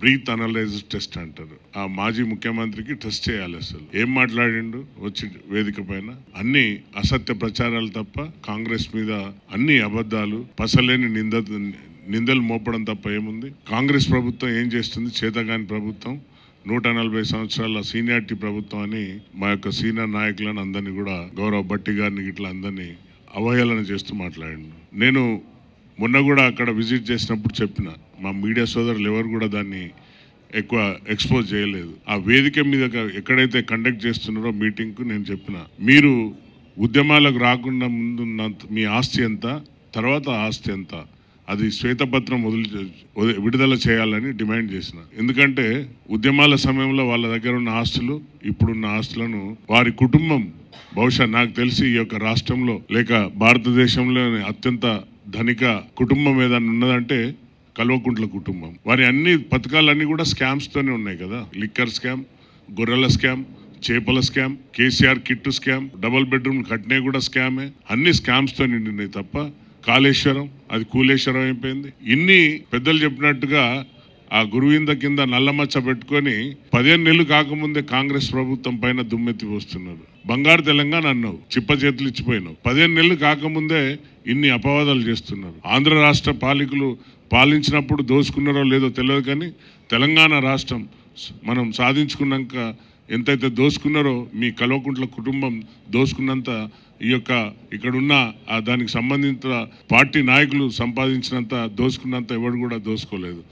Breath analyse test అంటారు. ఆ మాజీ ముఖ్యమంత్రికి టెస్ట్ చేయాలి అసలు. ఏం మాట్లాడిండు? వచ్చి వేదిక పైన. అన్ని అసత్య ప్రచారాలు తప్ప కాంగ్రెస్ మీద అన్ని అబద్ధాలు పసలేని నింద నిందలు మోపడం తప్ప ఏముంది? కాంగ్రెస్ ప్రభుత్వం ఏం చేస్తుంది? చేతగాని ప్రభుత్వం నూట నలభై సంవత్సరాల సీనియారిటీ ప్రభుత్వం అని మా యొక్క సీనియర్ నాయకులను అందరినీ కూడా గౌరవ భట్టి గారిని ఇట్లా అందరినీ అవహేళన చేస్తూ మాట్లాడండి. నేను మొన్న కూడా అక్కడ విజిట్ చేసినప్పుడు చెప్పిన మా మీడియా సోదరులు ఎవరు కూడా దాన్ని ఎక్కువ ఎక్స్పోజ్ చేయలేదు. ఆ వేదిక మీద ఎక్కడైతే కండక్ట్ చేస్తున్నారో మీటింగ్కు నేను చెప్పిన. మీరు ఉద్యమాలకు రాకుండా ముందున్న మీ ఆస్తి ఎంత? తర్వాత ఆస్తి ఎంత? అది శ్వేతపత్రం వదిలి విడుదల చేయాలని డిమాండ్ చేసిన. ఎందుకంటే ఉద్యమాల సమయంలో వాళ్ళ దగ్గర ఉన్న ఆస్తులు ఇప్పుడున్న ఆస్తులను వారి కుటుంబం బహుశా నాకు తెలిసి ఈ యొక్క రాష్ట్రంలో లేక భారతదేశంలోని అత్యంత ధనిక కుటుంబం ఏదైనా ఉన్నదంటే కల్వకుంట్ల కుటుంబం. వారి అన్ని పథకాలన్నీ కూడా స్కామ్స్తోనే ఉన్నాయి కదా. లిక్కర్ స్కామ్ గొర్రెల స్కామ్ చేపల scam KCR kit scam double bedroom కట్నే కూడా స్కామే. అన్ని స్కామ్స్తో నిండినాయి తప్ప కాళేశ్వరం అది కూలేశ్వరం అయిపోయింది. ఇన్ని పెద్దలు చెప్పినట్టుగా ఆ గురువింద కింద నల్లమచ్చ పెట్టుకొని పదిహేను నెలలు కాకముందే కాంగ్రెస్ ప్రభుత్వం పైన దుమ్మెత్తి పోస్తున్నారు బంగారు తెలంగాణ అన్నావు చిప్ప చేతులు ఇచ్చిపోయినావు. పదిహేను నెలలు కాకముందే ఇన్ని అపవాదాలు చేస్తున్నారు. ఆంధ్ర రాష్ట్ర పాలకులు పాలించినప్పుడు దోసుకున్నారో లేదో తెలియదు కానీ తెలంగాణ రాష్ట్రం మనం సాధించుకున్నాక ఎంతైతే దోసుకున్నారో మీ కల్వకుంట్ల కుటుంబం దోసుకున్నంత ఈ యొక్క ఇక్కడున్న ఆ దానికి సంబంధించిన పార్టీ నాయకులు సంపాదించినంత దోసుకున్నంత ఎవడు కూడా దోసుకోలేదు.